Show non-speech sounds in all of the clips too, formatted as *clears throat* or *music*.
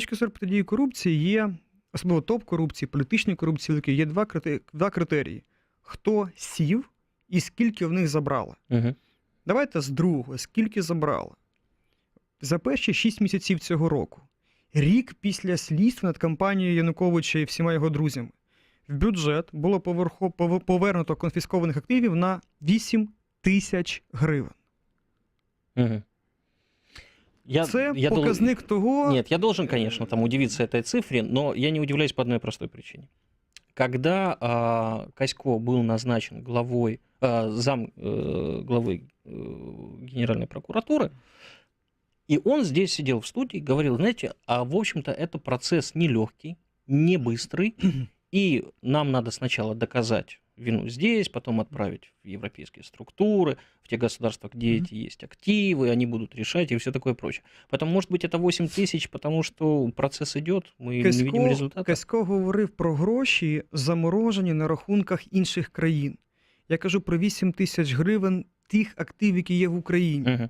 точки зору протидії корупції є, особливо топ-корупції, політичної корупції, є два, два критерії: хто сів і скільки в них забрали. Мгм. Давайте з другого, скільки забрали. За перші 6 місяців цього року, рік після слідства над кампанією Януковича і всіма його друзями, в бюджет було повернуто конфіскованих активів на 8 тисяч гривень. Мгм. Я, Це я дол- показник того, Нет, я должен, конечно, там удивиться этой цифре, но я не удивляюсь по одной простой причине. Когда а, Косько был назначен главой, а, зам э, главы э, Генеральной прокуратуры, и он здесь сидел в студии и говорил, знаете, а в общем-то это процесс нелегкий, не быстрый, *clears throat* и нам надо сначала доказать вину здесь, потом отправить в европейские структуры, в те государства, где Мгм. эти есть активы, они будут решать и все такое прочее. Поэтому, может быть, это 8 тысяч, потому что процесс идет, мы не видим Касько, результата. Касько говорив про гроші, заморожені на рахунках інших країн. Я кажу про 8 тисяч гривень тих активів, які є в Україні. Мгм.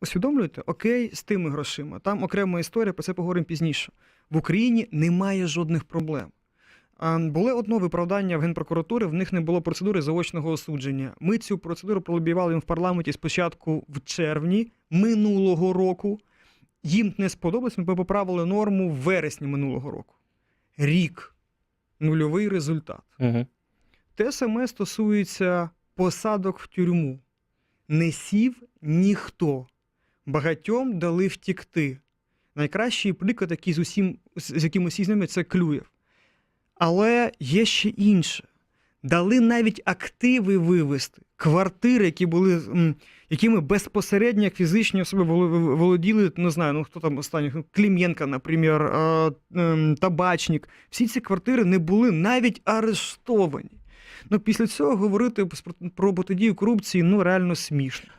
Усвідомлюєте? Окей, з тими грошима. Там окрема історія, про це поговоримо пізніше. В Україні немає жодних проблем. Були одно виправдання в Генпрокуратури, в них не було процедури заочного осудження. Ми цю процедуру пролобівали їм в парламенті спочатку в червні минулого року. Їм не сподобалось, ми поправили норму в вересні минулого року. Рік. Нульовий результат. Мгм. Те саме стосується посадок в тюрму. Не сів ніхто. Багатьом дали втікти. Найкращий приклад, який з, усім, з яким усі знайомі, це Клюєв. Але є ще інше. Дали навіть активи вивезти, квартири, які були, якими безпосередньо як фізичні особи воло- володіли, не знаю, ну хто там останній, ну, Клім'єнка, наприклад, ем, табачник. Всі ці квартири не були навіть арештовані. Ну, після цього говорити про, про протидію корупції ну реально смішно.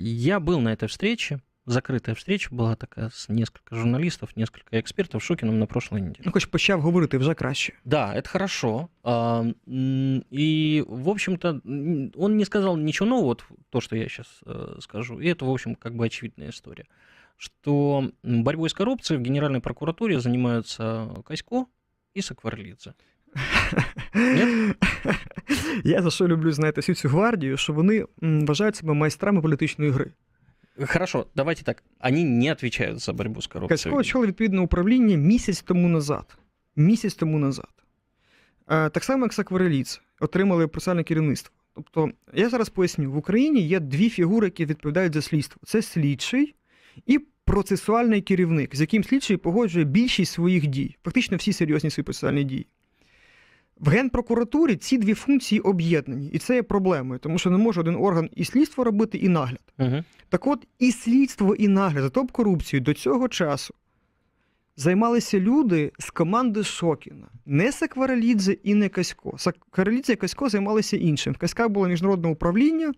Я был на этой встрече, закрытая встреча была такая с несколько журналистов, несколько экспертов Шокиным на прошлой неделе. Ну, хоч почав говорити вже краще. Да, это хорошо. А, м, И, в общем-то, м, он не сказал ничего нового, вот то, что я сейчас скажу. И это, в общем, как бы очевидная история. Что м, борьбой с коррупцией в Генеральной прокуратуре занимаются Косько и Сакварлидзе. *laughs* Ні? Я за що люблю, знаєте, всю цю гвардію, що вони м, вважають себе майстрами політичної гри. Хорошо, давайте так. Они не отвечают за борьбу с коррупцией. Касько очолив відповідне управління місяць тому назад. Місяць тому назад. Так само, як Саквареліц отримали процесуальне керівництво. Тобто, я зараз поясню: в Україні є дві фігури, які відповідають за слідство: це слідчий і процесуальний керівник, з яким слідчий погоджує більшість своїх дій, фактично всі серйозні свої процесуальні дії. В Генпрокуратурі ці дві функції об'єднані, і це є проблемою, тому що не може один орган і слідство робити, і нагляд. Угу. Так от і слідство, і нагляд за топ корупцію до цього часу займалися люди з команди Шокіна. Не Сакварелідзе і не Касько. Сакварелідзе і Касько займалися іншим. В Каська було міжнародне управління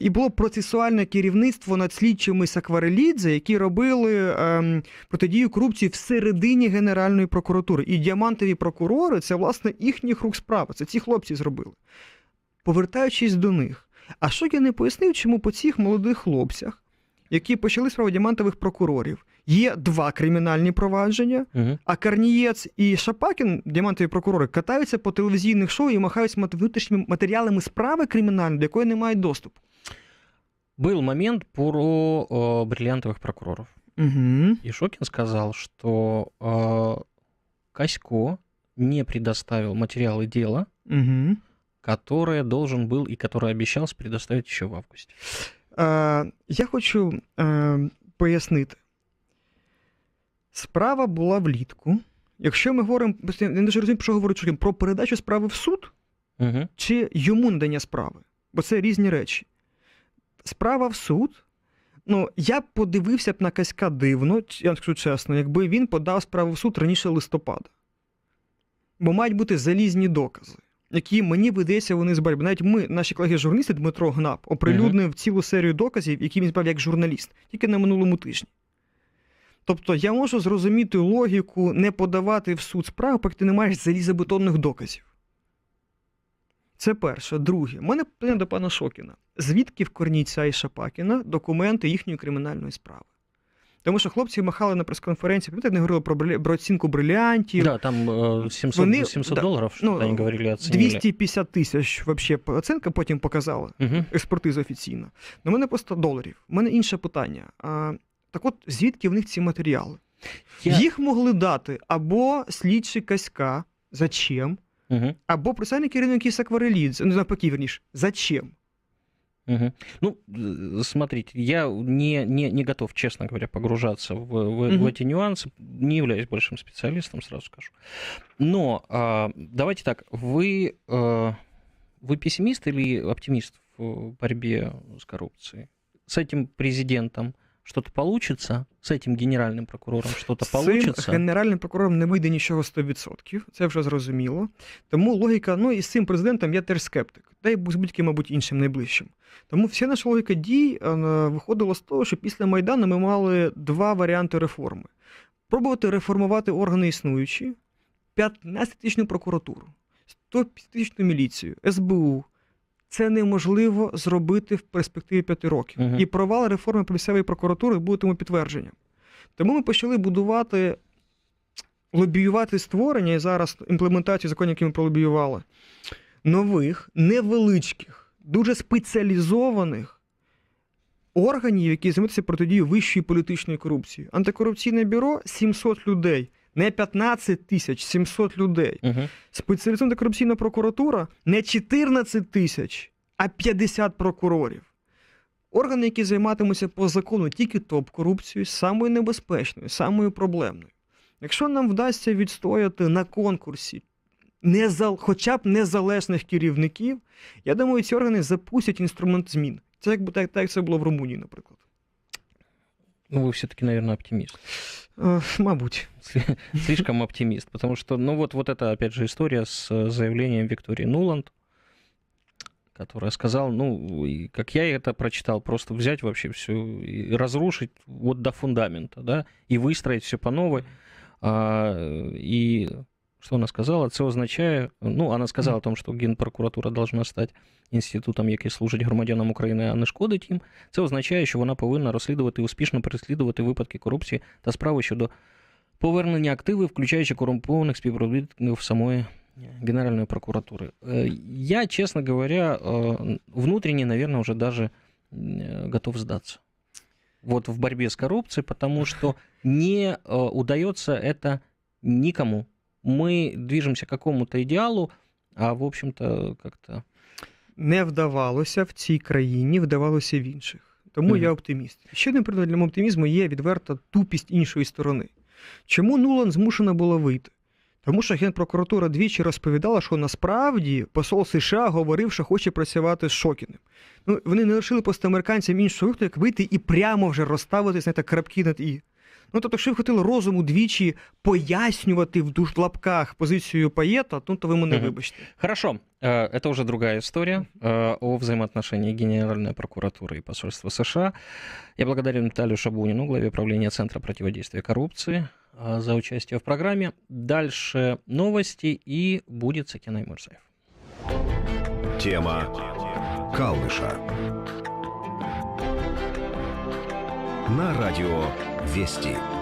і було процесуальне керівництво над слідчими Сакварелідзе, які робили ем, протидію корупції всередині Генеральної прокуратури. І діамантові прокурори це, власне, їхніх рук справа. Це ці хлопці зробили. Повертаючись до них. А Шокін не пояснив, чому по цих молодих хлопцях, які почали справу діамантових прокурорів, є два кримінальні провадження, Мгм. а Карнієць і Шапакін, діамантові прокурори, катаються по телевізійних шоу і махають мат- внутрішніми матеріалами справи кримінальної, до якої не мають доступу. Был момент про э, бриллиантовых прокуроров. Угу. И Шокин сказал, что э, Косько не предоставил материалы дела, Угу. которые должен был и который обещался предоставить еще в августе. Е, я хочу е, пояснити. Справа була влітку. Якщо ми говоримо, я не дуже розумію, про що говорить про передачу справи в суд, Мгм. чи йому надання справи, бо це різні речі. Справа в суд. Ну, я б подивився б на Каська дивно, я вам скажу чесно, якби він подав справу в суд раніше листопада. Бо мають бути залізні докази, які мені видається, вони збирають. Навіть ми, наші колеги-журналісти, Дмитро Гнап, оприлюднив цілу серію доказів, які він збав як журналіст, тільки на минулому тижні. Тобто я можу зрозуміти логіку не подавати в суд справу, поки ти не маєш залізобетонних доказів. Це перше. Друге, у мене питання до пана Шокіна. Звідки в Корнійця і Шапакіна документи їхньої кримінальної справи? Тому що хлопці махали на прес-конференції, пам'ятаєте, не говорили про, брилі- про оцінку брилянтів. Да, там э, 700, Вони- 700 да, долларов, что ну, они говорили, оценили. 250 тисяч вообще оцінка потім показала. Мгм. експертиза офіційна. На мене просто доларів. У мене інше питання. А, так от, звідки в них ці матеріали? Я- Їх могли дати або слідчі Каська, зачем, Мгм. або представник керівників Сакварелідзе, ну, навпаки, верніше, зачем? Мгм. Ну, э, смотрите, я не, не, не готов, честно говоря, погружаться в, в- в Мгм. эти нюансы. Не являюсь большим специалистом, сразу скажу. Но а, давайте так, вы, э, вы пессимист или оптимист в борьбе с коррупцией? С этим президентом что-то получится? С этим генеральным прокурором что-то З цим генеральним прокурором не вийде нічого 100%, це вже зрозуміло. Тому логіка, ну і з цим президентом я теж скептик. Та й з будь-яким, мабуть, іншим найближчим. Тому вся наша логіка дій е, виходила з того, що після Майдану ми мали два варіанти реформи: пробувати реформувати органи існуючі, 15-тисячну прокуратуру, 100-тисячну міліцію, СБУ. Це неможливо зробити в перспективі п'яти років. Мгм. І провал реформи місцевої прокуратури буде тому підтвердженням. Тому ми почали будувати, лобіювати створення і зараз імплементацію законів, які ми пролобіювали, нових, невеличких, дуже спеціалізованих органів, які займаються протидією вищої політичної корупції. Антикорупційне бюро 700 людей, не 15 тисяч, 700 людей. Мгм. Спеціалізована антикорупційна прокуратура не 14 тисяч, а 50 прокурорів. Органи, які займатимуться по закону тільки топ-корупцією, самою небезпечною, самою проблемною. Якщо нам вдасться відстояти на конкурсі незал... хоча б незалежних керівників, я думаю, ці органи запустять інструмент змін. Це як, так, так як це було в Румунії, наприклад. Ну, вы все-таки, наверное, оптимист. Мабуть. Сли- слишком оптимист, потому что, ну вот, вот это, опять же, история с э, заявлением Виктории Нуланд, которая сказала, ну, и как я это прочитал, просто взять вообще все и разрушить вот до фундамента, да, и выстроить все по новой. А, и что она сказала? Це означає, ну, вона сказала о том, що Генпрокуратура должна стати інститутом, який служить громадянам України, а не шкодить їм. Це означає, що вона повинна розслідувати і успішно переслідувати випадки корупції та справи щодо повернення активів, включаючи корумпованих співробітників самої Генеральної прокуратури. Е, Я, честно говоря, е, внутренне, наверное, уже даже э, готов сдаться. Вот в борьбе с коррупцией, потому что не э, удается это никому. Мы движемся к какому-то идеалу, а в общем-то как-то... не вдавалося в цій країні, вдавалося в інших. Тому Мгм. я оптиміст. Ще один приклад оптимізму є відверта тупість іншої сторони. Чому Нулан змушена була вийти? Тому що Генпрокуратура двічі розповідала, що насправді посол США говорив, що хоче працювати з Шокіним. Ну, вони не лишили просто американцям іншого виходу, як вийти і прямо вже розставити знаєте, крапки над і. Ну, тобто, якщо ви хотіли розуму двічі пояснювати в душ лапках позицію Паєта, ну, то ви мене Мгм. вибачте. Хорошо, э, это уже другая история э, о взаимоотношении Генеральной прокуратуры и посольства США. Я благодарю Наталью Шабунину, главе правления Центра противодействия коррупции, э, за участие в программе. Дальше новости и будет Сакинай Мурзаев. Тема Калныша. На радио Вести.